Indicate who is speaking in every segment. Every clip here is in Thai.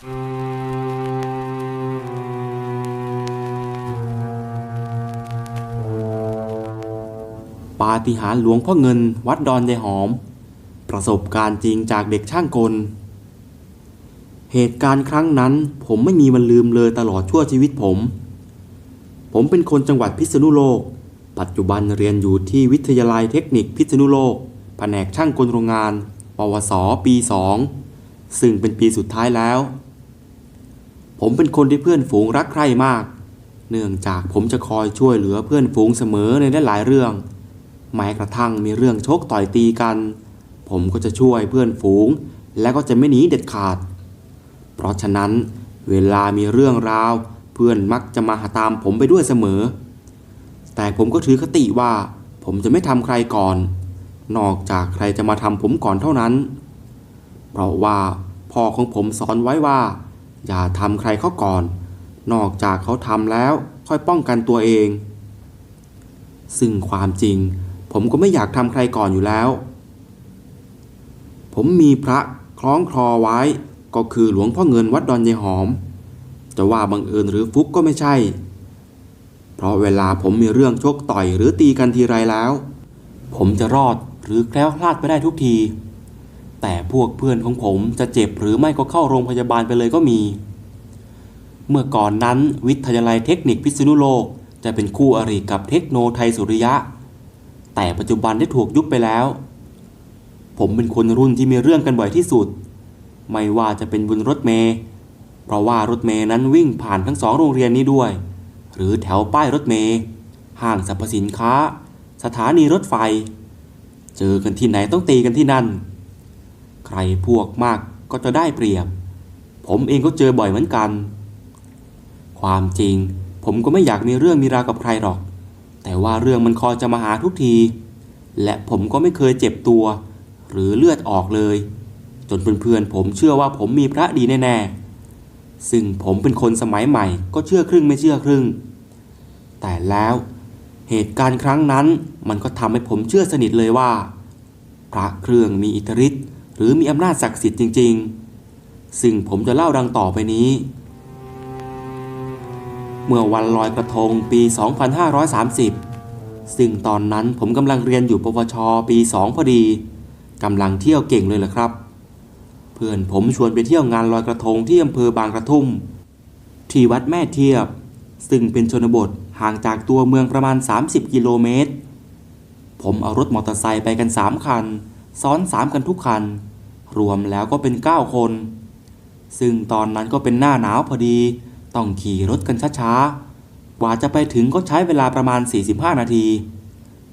Speaker 1: ปาฏิหาริย์หลวงพ่อเงินวัดดอนยายหอม ประสบการณ์จริงจากเด็กช่างกล เหตุการณ์ครั้งนั้นผมไม่มีวันลืมเลยตลอดชั่วชีวิตผม ผมเป็นคนจังหวัดพิษณุโลก ปัจจุบันเรียนอยู่ที่วิทยาลัยเทคนิคพิษณุโลก แผนกช่างกลโรงงาน ปวส ปี 2 ซึ่งเป็นปีสุดท้ายแล้ว ผมเป็นคนที่เพื่อนฝูงรักใคร่มาก เนื่องจากผมจะคอยช่วยเหลือเพื่อนฝูงเสมอในหลายเรื่อง แม้กระทั่งมีเรื่องชกต่อยตีกัน ผมก็จะช่วยเพื่อนฝูง และก็จะไม่หนีเด็ดขาด เพราะฉะนั้นเวลามีเรื่องราว เพื่อนมักจะมาหาตามผมไปด้วยเสมอ แต่ผมก็ถือคติว่า ผมจะไม่ทำใครก่อน นอกจากใครจะมาทำผมก่อนเท่านั้น เพราะว่าพ่อของผมสอนไว้ว่า อย่าทำใครเขาก่อน นอกจากเขาทำแล้วค่อยป้องกันตัวเอง ซึ่งความจริง ผมก็ไม่อยากทำใครก่อนอยู่แล้ว ผมมีพระคล้องคลอไว้ก็คือหลวงพ่อเงินวัดดอนยายหอม จะว่าบังเอิญหรือฟุกก็ไม่ใช่ เพราะเวลาผมมีเรื่องชกต่อยหรือตีกันทีไรแล้ว ผมจะรอดหรือแคล้วคลาดไปได้ทุกที แต่พวกเพื่อนของผมจะเจ็บหรือไม่ก็เข้าโรงพยาบาลไปเลยก็มี เมื่อก่อนนั้นวิทยาลัยเทคนิคพิษณุโลก จะเป็นคู่อริกับเทคโนไทยสุริยะ แต่ปัจจุบันได้ถูกยุบไปแล้ว ผมเป็นคนรุ่นที่มีเรื่องกันบ่อยที่สุด ไม่ว่าจะเป็นบนรถเมล์เพราะว่ารถเมล์นั้นวิ่งผ่านทั้งสองโรงเรียนนี้ด้วย หรือแถวป้ายรถเมล์ห้างสรรพสินค้า สถานีรถไฟ เจอกันที่ไหนต้องตีกันที่นั่น ใครพวกมากก็จะได้เปรียบ ผมเองก็เจอบ่อยเหมือนกัน ความจริง ผมก็ไม่อยากมีเรื่องมีราวกับใครหรอก แต่ว่าเรื่องมันคอยจะมาหาทุกที และผมก็ไม่เคยเจ็บตัว หรือเลือดออกเลย จนเพื่อนๆผมเชื่อว่าผมมีพระดีแน่ๆ ซึ่งผมเป็นคนสมัยใหม่ก็เชื่อครึ่งไม่เชื่อครึ่ง แต่แล้วเหตุการณ์ครั้งนั้นมันก็ทำให้ผมเชื่อสนิทเลยว่า พระเครื่องมีอิทธิฤทธิ์ หรือมีอำนาจศักดิ์สิทธิ์จริง ๆ ซึ่งผมจะเล่าดังต่อไปนี้ เมื่อวันลอยกระทงปี 2530 ซึ่งตอนนั้นผมกำลังเรียนอยู่ปวช ปี 2 พอดีกำลังเที่ยวเก่งเลยแหละครับ เพื่อนผมชวนไปเที่ยวงานลอยกระทงที่อำเภอบางกระทุ่ม ที่วัดแม่เทียบ ซึ่งเป็นชนบทห่างจากตัวเมืองประมาณ 30 กิโลเมตร ผมเอารถมอเตอร์ไซค์ไปกัน 3 คัน ซ้อน 3 กันทุกคัน รวมแล้วก็เป็น 9 คน ซึ่งตอนนั้นก็เป็นหน้าหนาวพอดี ต้องขี่รถกันช้าๆ กว่าจะไปถึงก็ใช้เวลาประมาณ 45 นาที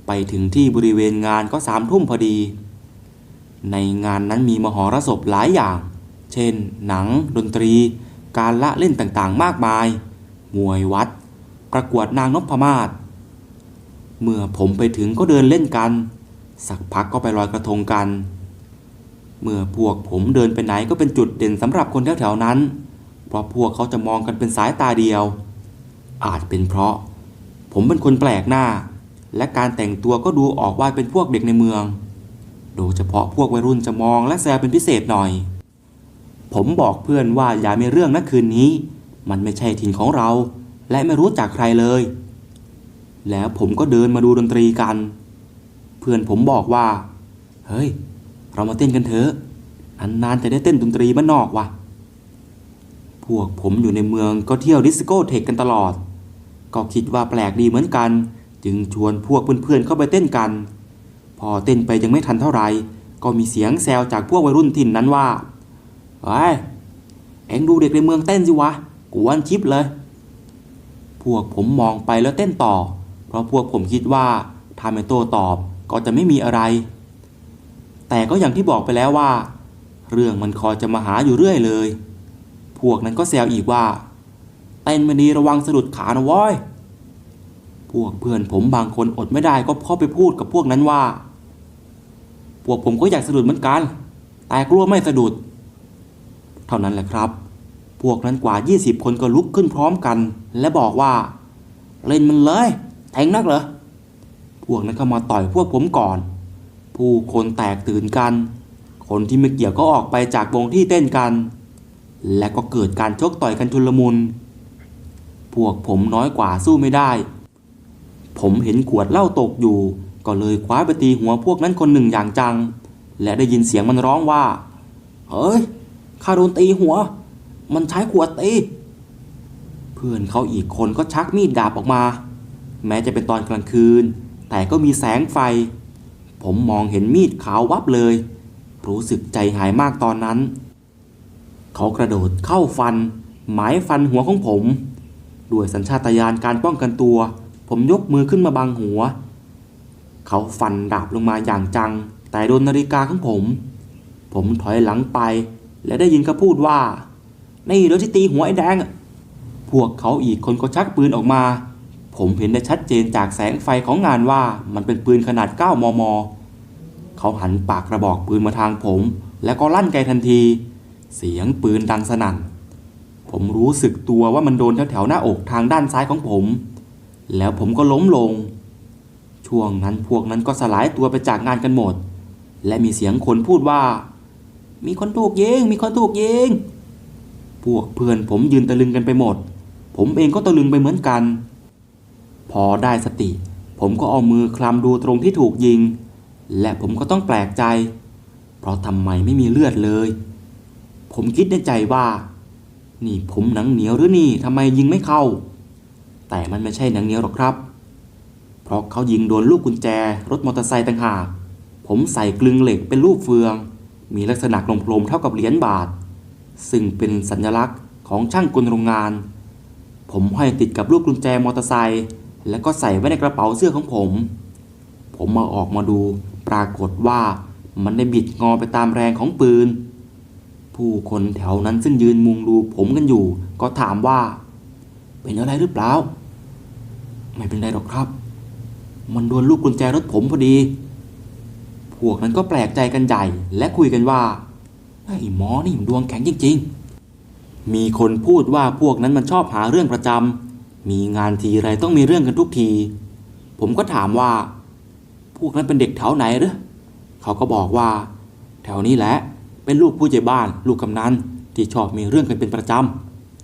Speaker 1: ไปถึงที่บริเวณงานก็สามทุ่มพอดี ในงานนั้นมีมหรสพหลายอย่าง เช่น หนัง ดนตรี การละเล่นต่างๆ มากมาย มวยวัด ประกวดนางนพมาศ เมื่อผมไปถึงก็เดินเล่นกัน สักพักก็ไปลอยกระทงกัน เมื่อพวกผมเดินไปไหนก็เป็นจุดเด่นสำหรับคนแถวๆนั้น เพราะพวกเขาจะมองกันเป็นสายตาเดียว อาจเป็นเพราะ ผมเป็นคนแปลกหน้า และการแต่งตัวก็ดูออกว่าเป็นพวกเด็กในเมือง โดยเฉพาะพวกวัยรุ่นจะมองและแซวเป็นพิเศษหน่อย ผมบอกเพื่อนว่าอย่ามีเรื่องนะคืนนี้ มันไม่ใช่ถิ่นของเรา และไม่รู้จักใครเลย แล้วผมก็เดินมาดูดนตรีกัน เพื่อนผมบอกว่า เฮ้ย เรามาเต้นกันเถอะนานๆจะได้เต้นดนตรีบ้านนอกว่ะ พวกผมอยู่ในเมืองก็เที่ยวดิสโก้เทคกันตลอด ก็คิดว่าแปลกดีเหมือนกัน จึงชวนพวกเพื่อนๆเข้าไปเต้นกัน พอเต้นไปยังไม่ทันเท่าไหร่ก็มีเสียงแซวจากพวกวัยรุ่นถิ่นนั้นว่าเฮ้ยเอ็งดูเด็กในเมืองเต้นสิวะกวนชิปเลย พวกผมมองไปแล้วเต้นต่อ เพราะพวกผมคิดว่าถ้าไม่โต้ตอบก็จะไม่มีอะไร แต่ก็อย่างที่บอกไปแล้วว่า เรื่องมันคอยจะมาหาอยู่เรื่อยเลย พวกนั้นก็แซวอีกว่าเต้นไม่ดีระวังสะดุดขานะว้ยพวกเพื่อนผมบางคนอดไม่ได้ก็เข้าไปพูดกับพวกนั้นว่า พวกผมก็อยากสะดุดเหมือนกัน แต่กลัวไม่สะดุด เท่านั้นแหละครับ พวกนั้นกว่า 20 คนก็ลุกขึ้นพร้อมกัน และบอกว่า เล่นมันเลย แทงนักเหรอ พวกนั้นเข้ามาต่อยพวกผมก่อน ผู้คนแตกตื่นกัน คนที่ไม่เกี่ยวก็ออกไปจากวงที่เต้นกัน และก็เกิดการชกต่อยกันชุลมุน พวกผมน้อยกว่าสู้ไม่ได้ ผมเห็นขวดเหล้าตกอยู่ ก็เลยคว้าไปตีหัวพวกนั้นคนหนึ่งอย่างจัง และได้ยินเสียงมันร้องว่า เฮ้ยข้าโดนตีหัว มันใช้ขวดตี เพื่อนเขาอีกคนก็ชักมีดดาบออกมา แม้จะเป็นตอนกลางคืน แต่ก็มีแสงไฟ ผมมองเห็นมีดขาววับเลย รู้สึกใจหายมากตอนนั้น เขากระโดดเข้าฟัน หมายฟันหัวของผม ด้วยสัญชาตญาณการป้องกันตัว ผมยกมือขึ้นมาบังหัว เขาฟันดาบลงมาอย่างจัง แต่โดนนาฬิกาของผม ผมถอยหลังไป และได้ยินเขาพูดว่า นี่เดี๋ยวที่ตีหัวไอ้แดง พวกเขาอีกคนก็ชักปืนออกมา ผมเห็นได้ชัดเจนจากแสงไฟของงานว่ามันเป็นปืนขนาด 9 มม เขาหันปากกระบอกปืนมาทางผม แล้วก็ลั่นไกทันที เสียงปืนดังสนั่น ผมรู้สึกตัวว่ามันโดนแถวๆหน้าอกทางด้านซ้ายของผม แล้วผมก็ล้มลง ช่วงนั้นพวกนั้นก็สลายตัวไปจากงานกันหมด และมีเสียงคนพูดว่า มีคนถูกยิง มีคนถูกยิง พวกเพื่อนผมยืนตะลึงกันไปหมด ผมเองก็ตะลึงไปเหมือนกัน พอได้สติ ผมก็เอามือคลำดูตรงที่ถูกยิง และผมก็ต้องแปลกใจ เพราะทำไมไม่มีเลือดเลย ผมคิดในใจว่า นี่ผมหนังเหนียวหรือนี่ทำไมยิงไม่เข้า แต่มันไม่ใช่หนังเหนียวหรอกครับ เพราะเขายิงโดนลูกกุญแจ รถมอเตอร์ไซค์ต่างหากผมใส่กลึงเหล็กเป็นรูปเฟือง มีลักษณะกลมๆเท่ากับเหรียญบาท ซึ่งเป็นสัญลักษณ์ของช่างกลโรงงาน ผมห้อยติดกับลูกกุญแจมอเตอร์ไซค์ แล้วก็ใส่ไว้ในกระเป๋าเสื้อของผม ผมมาออกมาดูปรากฏว่ามันได้บิดงอไปตามแรงของปืน ผู้คนแถวนั้นซึ่งยืนมุงดูผมกันอยู่ ก็ถามว่า เป็นอะไรหรือเปล่า ไม่เป็นไรหรอกครับ มันโดนลูกกุญแจรถผมพอดี พวกนั้นก็แปลกใจกันใหญ่และคุยกันว่าไอ้หมอนี่ดวงแข็งจริง ๆ มีคนพูดว่าพวกนั้นมันชอบหาเรื่องประจำ มีงานทีไรต้องมีเรื่องกันทุกที ผมก็ถามว่า พวกนั้นเป็นเด็กแถวไหนหรือเขาก็บอกว่า แถวนี้แหละ เป็นลูกผู้ใหญ่บ้าน ลูกกำนันที่ชอบมีเรื่องกันเป็นประจ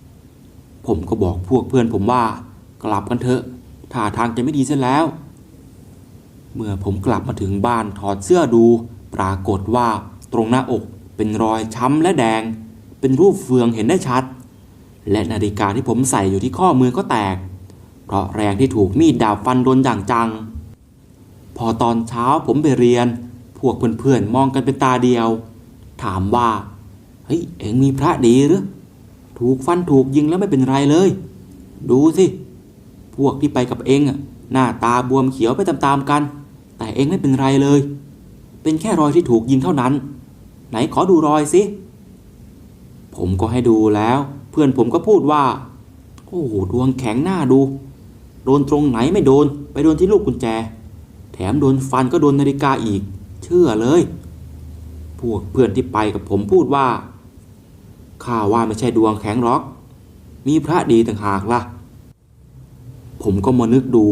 Speaker 1: ำ ผมก็บอกพวกเพื่อนผมว่า กลับกันเถอะท่าทางจะไม่ดีเสแล้ว เมื่อผมกลับมาถึงบ้านถอดเสื้อดู ปรากฏว่าตรงหน้าอกเป็นรอยช้ำและแดง เป็นรูปเฟืองเห็นได้ชัด และนาฬิกาที่ผมใส่อยู่ที่ข้อมือก็แตก เพราะแรงที่ถูกมีดดาบฟันโดนอย่างจัง พอตอนเช้าผมไปเรียน พวกเพื่อนๆมองกันเป็นตาเดียว ถามว่า เฮ้ย เอ็งมีพระดีหรือ ถูกฟันถูกยิงแล้วไม่เป็นไรเลย ดูสิ พวกที่ไปกับเอ็งอะหน้าตาบวมเขียวไปตามๆกัน แต่เอ็งไม่เป็นไรเลย เป็นแค่รอยที่ถูกยิงเท่านั้น ไหนขอดูรอยสิ ผมก็ให้ดูแล้ว เพื่อนผมก็พูดว่า โอ้โหดวงแข็งหน้าดู โดนตรงไหนไม่โดน ไปโดนที่ลูกกุญแจ แถมโดนฟันก็โดนนาฬิกาอีก เชื่อเลย พวกเพื่อนที่ไปกับผมพูดว่าข้าว่าไม่ใช่ดวงแข็งหรอก มีพระดีต่างหากล่ะ ผมก็มานึกดู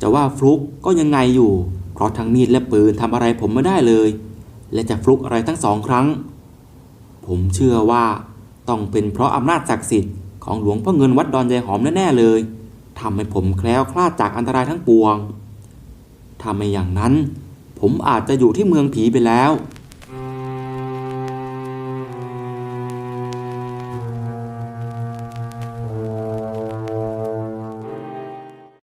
Speaker 1: จะว่าฟลุกก็ยังไงอยู่ เพราะทั้งมีดและปืนทำอะไรผมไม่ได้เลย และจะฟลุกอะไรทั้งสองครั้ง ผมเชื่อว่า ต้องเป็นเพราะอำนาจศักดิ์สิทธิ์ของหลวงพ่อเงินวัดดอนยายหอมแน่ๆเลยทำให้ผมแคล้วคลาดจากอันตรายทั้งปวงถ้าไม่อย่างนั้น ผมอาจจะอยู่ที่เมืองผีไปแล้ว